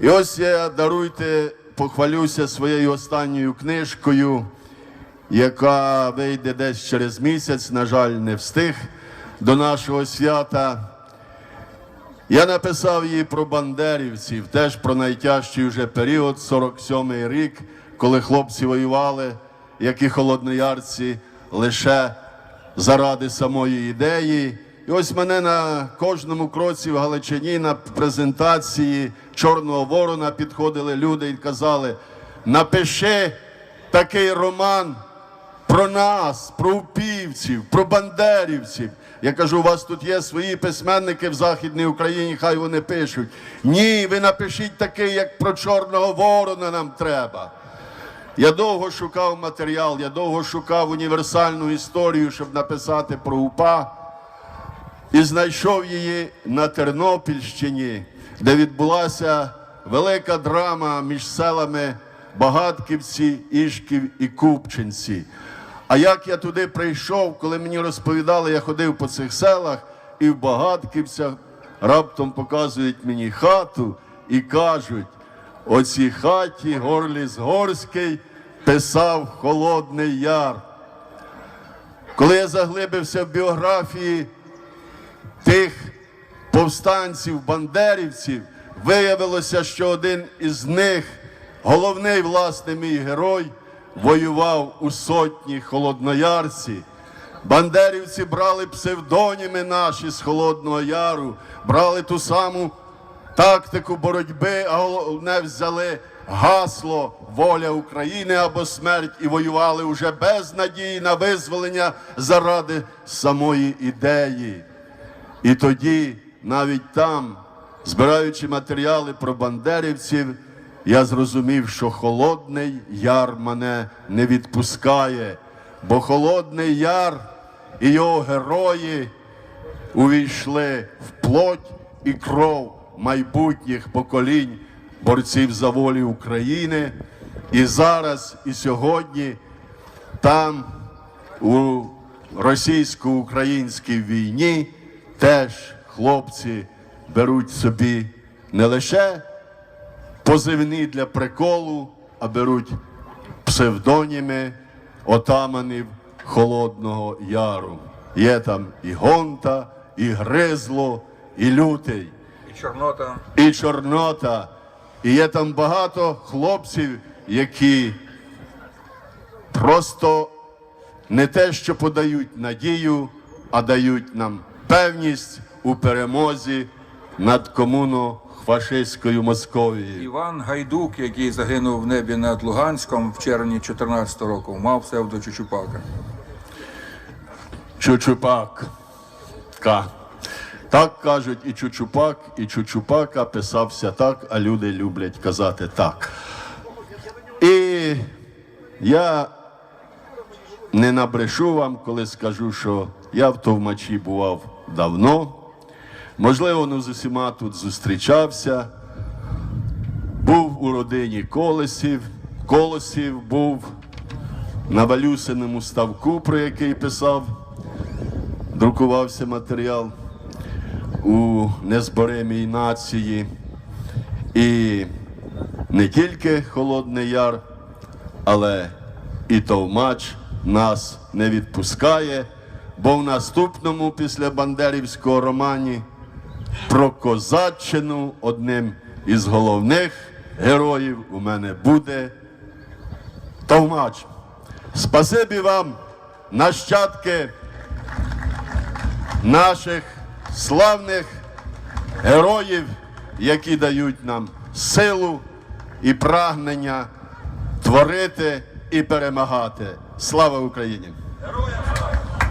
І ось я даруйте, похвалюся своєю останньою книжкою, яка вийде десь через місяць, на жаль, не встиг до нашого свята. Я написав її про бандерівців, теж про найтяжчий вже період, 47-й рік, коли хлопці воювали, як і холодноярці, лише заради самої ідеї. І ось мене на кожному кроці в Галичині на презентації Чорного Ворона підходили люди і казали: напиши такий роман про нас, про упівців, про бандерівців. Я кажу, у вас тут є свої письменники в Західній Україні, хай вони пишуть. Ні, ви напишіть такий, як про Чорного Ворона нам треба. Я довго шукав матеріал, я довго шукав універсальну історію, щоб написати про УПА. І знайшов її на Тернопільщині, де відбулася велика драма між селами Багатківці, Ішків і Купчинці. А як я туди прийшов, коли мені розповідали, я ходив по цих селах і в Багатківцях раптом показують мені хату і кажуть, оцій хаті Горліс Горський писав Холодний Яр. Коли я заглибився в біографії тих повстанців, бандерівців, виявилося, що один із них, головний власне мій герой, воював у сотні холодноярці. Бандерівці брали псевдоніми наші з Холодного Яру, брали ту саму тактику боротьби, а головне взяли гасло воля України або смерть і воювали уже без надії на визволення заради самої ідеї. І тоді, навіть там, збираючи матеріали про бандерівців, я зрозумів, що Холодний Яр мене не відпускає, бо Холодний Яр і його герої увійшли в плоть і кров майбутніх поколінь борців за волю України. І зараз, і сьогодні там, у російсько-українській війні, теж хлопці беруть собі не лише позивні для приколу, а беруть псевдоніми отаманів Холодного Яру. Є там і Гонта, і Гризло, і Лютий І Чорнота. і Чорнота. І є там багато хлопців, які просто не те, що подають надію, а дають нам певність у перемозі над комуно-фашистською Московією. Іван Гайдук, який загинув в небі над Луганськом в червні 2014 року, мав псевдо Чучупака. Чучупак. Так кажуть і Чучупак, і Чучупака писався так, а люди люблять казати так. І я не набрешу вам, коли скажу, що я в Товмачі бував давно. Можливо, не з усіма тут зустрічався. Був у родині Колесів, Колосів був на Валюсиному ставку, про який писав, друкувався матеріал у незборемій нації. І не тільки Холодний Яр, але і Товмач нас не відпускає, бо в наступному після Бандерівського романі про козаччину одним із головних героїв у мене буде Товмач. Спасибі вам, нащадки наших славних героїв, які дають нам силу і прагнення творити і перемагати. Слава Україні! Героям